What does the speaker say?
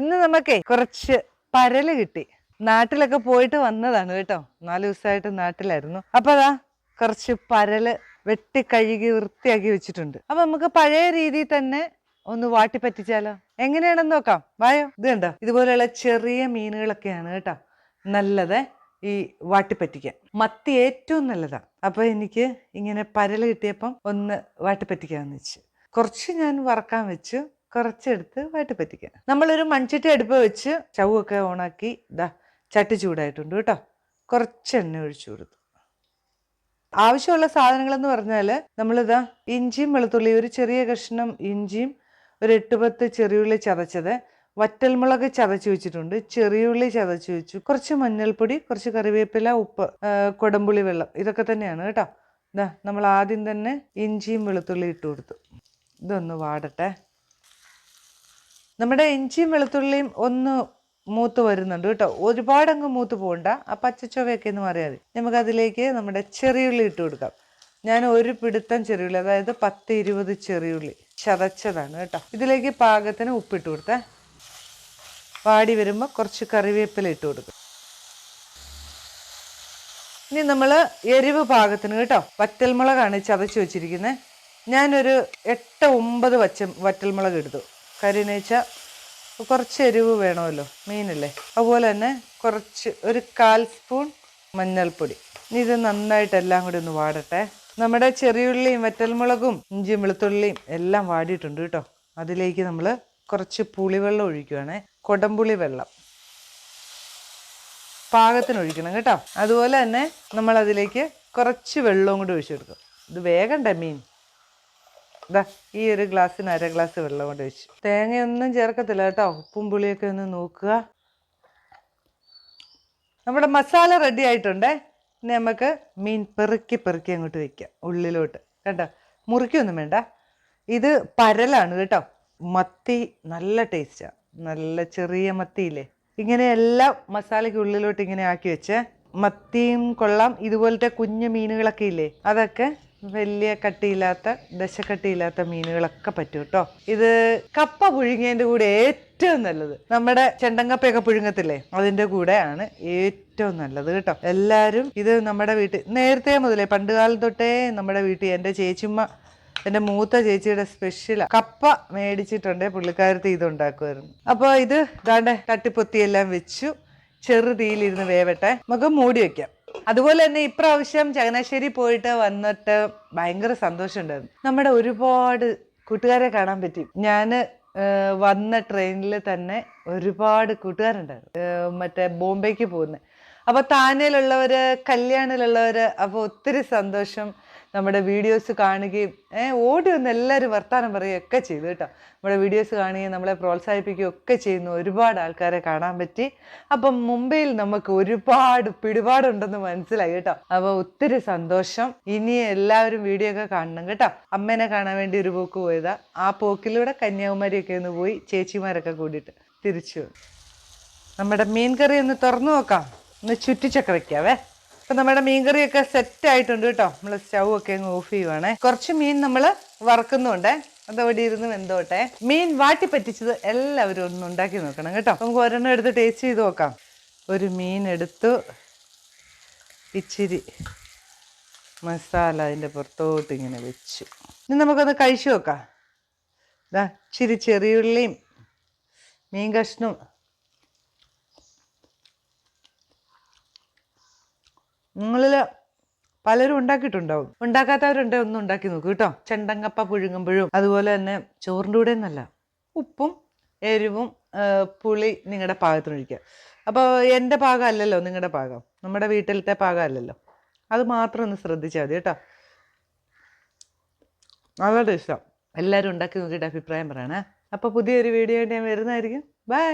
ഇന്ന് നമുക്കേ കുറച്ച് പരൽ കിട്ടി. നാട്ടിലൊക്കെ പോയിട്ട് വന്നതാണ് കേട്ടോ. നാല് ദിവസമായിട്ട് നാട്ടിലായിരുന്നു. അപ്പൊ അതാ കുറച്ച് പരൽ വെട്ടി കഴുകി വൃത്തിയാക്കി വെച്ചിട്ടുണ്ട്. അപ്പൊ നമുക്ക് പഴയ രീതിയിൽ തന്നെ ഒന്ന് വാട്ടി പറ്റിച്ചാലോ? എങ്ങനെയാണെന്ന് നോക്കാം. വായോ? ഇത് കണ്ടോ? ഇതുപോലെയുള്ള ചെറിയ മീനുകളൊക്കെയാണ് കേട്ടോ നല്ലത് ഈ വാട്ടിപ്പറ്റിക്കാൻ മത്തി ഏറ്റവും നല്ലതാണ് അപ്പൊ എനിക്ക് ഇങ്ങനെ പരൽ കിട്ടിയപ്പം ഒന്ന് വാട്ടിപ്പറ്റിക്കാന്ന് വെച്ച്. കുറച്ച് ഞാൻ വറക്കാൻ വെച്ചു. കുറച്ചെടുത്ത് വാട്ടിപ്പറ്റിക്കാൻ നമ്മളൊരു മൺചട്ടി അടുപ്പ് വെച്ച് ചവൊക്കെ ഓണാക്കി ഇതാ ചട്ടി ചൂടായിട്ടുണ്ട് കേട്ടോ. കുറച്ച് എണ്ണ ഒഴിച്ചു കൊടുത്തു. ആവശ്യമുള്ള സാധനങ്ങളെന്ന് പറഞ്ഞാൽ നമ്മളിതാ ഇഞ്ചിയും വെളുത്തുള്ളി ഒരു ചെറിയ കഷ്ണം ഇഞ്ചിയും ഒരു എട്ട് പത്ത് ചെറിയുള്ളി ചതച്ചത് വറ്റൽമുളക് ചതച്ച് വെച്ചിട്ടുണ്ട് ചെറിയുള്ളി ചതച്ച് വെച്ചു കുറച്ച് മഞ്ഞൾപ്പൊടി കുറച്ച് കറിവേപ്പില ഉപ്പ് കൊടമ്പുളി വെള്ളം ഇതൊക്കെ തന്നെയാണ് കേട്ടോ. ഇതാ നമ്മൾ ആദ്യം തന്നെ ഇഞ്ചിയും വെളുത്തുള്ളി ഇട്ട് കൊടുത്തു. ഇതൊന്ന് വാടട്ടെ. നമ്മുടെ ഇഞ്ചിയും വെളുത്തുള്ളിയും ഒന്ന് മൂത്ത് വരുന്നുണ്ട് കേട്ടോ. ഒരുപാടങ്ങ് മൂത്ത് പോകണ്ട ആ പച്ചച്ചൊവയൊക്കെ ഒന്ന് മാറിയാൽ മതി. നമുക്ക് അതിലേക്ക് നമ്മുടെ ചെറിയുള്ളി ഇട്ട് കൊടുക്കാം. ഞാൻ ഒരു പിടുത്തം ചെറിയുള്ളി അതായത് പത്ത് ഇരുപത് ചെറിയുള്ളി ചതച്ചതാണ് കേട്ടോ. ഇതിലേക്ക് പാകത്തിന് ഉപ്പിട്ട് കൊടുത്തേ. വാടി വരുമ്പോൾ കുറച്ച് കറിവേപ്പില ഇട്ട് കൊടുക്കും. ഇനി നമ്മൾ എരിവ് പാകത്തിന് കേട്ടോ. വറ്റൽമുളകാണ് ചതച്ച് വെച്ചിരിക്കുന്നത് ഞാനൊരു എട്ട് ഒമ്പത് വച്ച വറ്റൽമുളക് എടുത്തു. കാര്യം വെച്ചാൽ കുറച്ച് എരിവ് വേണമല്ലോ മീനല്ലേ? അതുപോലെ തന്നെ കുറച്ച് ഒരു കാൽ സ്പൂൺ മഞ്ഞൾപ്പൊടി. ഇനി ഇത് നന്നായിട്ട് എല്ലാം കൂടി ഒന്ന് വാടട്ടെ. നമ്മുടെ ചെറിയുള്ളിയും വറ്റൽമുളകും ഇഞ്ചിയും വെളുത്തുള്ളിയും എല്ലാം വാടിയിട്ടുണ്ട് കേട്ടോ. അതിലേക്ക് നമ്മൾ കുറച്ച് പുളിവെള്ളം ഒഴിക്കുകയാണേ കൊടംപുളി വെള്ളം. പാകത്തിന് ഒഴിക്കണം കേട്ടോ. അതുപോലെ തന്നെ നമ്മൾ അതിലേക്ക് കുറച്ച് വെള്ളവും കൂടി ഒഴിച്ചു കൊടുക്കും ഇത് വേഗണ്ട മീൻ? ഇതാ ഈ ഒരു ഗ്ലാസ്സിന് അര ഗ്ലാസ് വെള്ളം കൊണ്ട് വെച്ചു തേങ്ങയൊന്നും ചേർക്കത്തില്ല കേട്ടോ. ഉപ്പും പുളിയൊക്കെ ഒന്ന് നോക്കുക. നമ്മുടെ മസാല റെഡി ആയിട്ടുണ്ടേ. ഇനി നമുക്ക് മീൻ പെറുക്കി പെറുക്കി അങ്ങോട്ട് വെക്കാം ഉള്ളിലോട്ട്. കേട്ടോ മുറിക്കൊന്നും വേണ്ട. ഇത് പരലാണ് കേട്ടോ. മത്തി നല്ല ടേസ്റ്റാണ് നല്ല ചെറിയ മത്തിയില്ലേ? ഇങ്ങനെ എല്ലാം മസാലയ്ക്ക് ഉള്ളിലോട്ട് ഇങ്ങനെ ആക്കി വെച്ചേ. മത്തിയും കൊള്ളാം. ഇതുപോലത്തെ കുഞ്ഞു മീനുകളൊക്കെ ഇല്ലേ? അതൊക്കെ വലിയ കട്ടിയില്ലാത്ത ദശക്കട്ടിയില്ലാത്ത മീനുകളൊക്കെ പറ്റും കേട്ടോ ഇത് കപ്പ പുഴുങ്ങിയതിന്റെ കൂടെ ഏറ്റവും നല്ലത്. നമ്മുടെ ചെണ്ടങ്കപ്പയൊക്കെ പുഴുങ്ങത്തില്ലേ? അതിന്റെ കൂടെയാണ് ഏറ്റവും നല്ലത് കേട്ടോ. എല്ലാവരും ഇത് നമ്മുടെ വീട്ടിൽ നേരത്തെ മുതലേ പണ്ട് കാലം തൊട്ടേ നമ്മുടെ വീട്ടിൽ എന്റെ ചേച്ചിമ്മ എന്റെ മൂത്ത ചേച്ചിയുടെ സ്പെഷ്യൽ കപ്പ മേടിച്ചിട്ടുണ്ട്. പുള്ളിക്കാരത്തി ഇത് ഉണ്ടാക്കുമായിരുന്നു അപ്പോൾ ഇത് ഇതാണ്ട് തട്ടിപ്പൊത്തിയെല്ലാം വെച്ചു. ചെറു തീയിലിരുന്ന് വേവട്ടെ. നമുക്ക് മൂടി വെക്കാം. അതുപോലെ തന്നെ ഇപ്രാവശ്യം ചങ്ങനാശ്ശേരി പോയിട്ട് വന്നിട്ട് ഭയങ്കര സന്തോഷമുണ്ടായിരുന്നു. നമ്മുടെ ഒരുപാട് കൂട്ടുകാരെ കാണാൻ പറ്റി. ഞാൻ വന്ന ട്രെയിനിൽ തന്നെ ഒരുപാട് കൂട്ടുകാരുണ്ടായിരുന്നു. മറ്റേ ബോംബെക്ക് പോകുന്നത് അപ്പോൾ താനേലുള്ളവര് കല്യാണിലുള്ളവര് അപ്പോൾ ഒത്തിരി സന്തോഷം. നമ്മുടെ വീഡിയോസ് കാണുകയും ഓടി വന്ന് എല്ലാവരും വർത്താനം പറയുകയൊക്കെ ചെയ്തു കേട്ടോ. നമ്മുടെ വീഡിയോസ് കാണുകയും നമ്മളെ പ്രോത്സാഹിപ്പിക്കുകയും ഒക്കെ ചെയ്യുന്ന ഒരുപാട് ആൾക്കാരെ കാണാൻ പറ്റി. അപ്പം മുംബൈയിൽ നമുക്ക് ഒരുപാട് പിടിപാടുണ്ടെന്ന് മനസ്സിലായി കേട്ടോ. അപ്പോൾ ഒത്തിരി സന്തോഷം. ഇനി എല്ലാവരും വീഡിയോ ഒക്കെ കാണണം കേട്ടോ. അമ്മേനെ കാണാൻ വേണ്ടി ഒരു പോക്ക് പോയതാ. ആ പോക്കിലൂടെ കന്യാകുമാരിയൊക്കെ ഒന്ന് പോയി ചേച്ചിമാരൊക്കെ കൂടിയിട്ട് തിരിച്ചു നമ്മുടെ മീൻ കറി ഒന്ന് തുറന്നു നോക്കാം. ഒന്ന് ചുറ്റിച്ചൊക്കെ വെക്കാവേ അപ്പൊ നമ്മുടെ മീൻ ഒക്കെ സെറ്റ് ആയിട്ടുണ്ട് കേട്ടോ. നമ്മൾ സ്റ്റൗ ഒക്കെ അങ്ങ് ഓഫ് ചെയ്യുവാണേ. കുറച്ച് മീൻ നമ്മൾ വറക്കുന്നുണ്ടേ. അതവിടെ ഇരുന്ന് വെന്തോട്ടെ. മീൻ വാട്ടി പറ്റിച്ചത് എല്ലാവരും ഒന്ന് ഉണ്ടാക്കി നോക്കണം കേട്ടോ. നമുക്ക് ഒരെണ്ണം എടുത്ത് ടേസ്റ്റ് ചെയ്ത് നോക്കാം. ഒരു മീൻ എടുത്തു. ഇച്ചിരി മസാല അതിന്റെ പുറത്തോട്ട് ഇങ്ങനെ വെച്ചു. ഇനി നമുക്കൊന്ന് കഴിച്ചു നോക്കാം. ഇതാ ഇച്ചിരി ചെറിയുള്ളിയും മീൻ കഷ്ണവും നിങ്ങളിൽ പലരും ഉണ്ടാക്കിയിട്ടുണ്ടാവും. ഉണ്ടാക്കാത്തവരുണ്ട് ഒന്ന് ഉണ്ടാക്കി നോക്കൂ കേട്ടോ. ചെണ്ടങ്കപ്പ പുഴുങ്ങുമ്പോഴും അതുപോലെ തന്നെ ചോറിന്റെ കൂടെ എന്നല്ല ഉപ്പും എരിവും പുളി നിങ്ങളുടെ പാകത്തിന് ഒഴിക്കുക അപ്പോൾ എന്റെ പാകം അല്ലല്ലോ നിങ്ങളുടെ പാകം. നമ്മുടെ വീട്ടിലത്തെ പാകം അല്ലല്ലോ. അത് മാത്രം ഒന്ന് ശ്രദ്ധിച്ചാൽ മതി കേട്ടോ. നല്ല ടേസ്റ്റാണ് എല്ലാവരും ഉണ്ടാക്കി നോക്കിയിട്ട് അഭിപ്രായം പറയണേ. അപ്പോൾ പുതിയൊരു വീഡിയോ ഞാൻ വരുന്നതായിരിക്കും. ബൈ.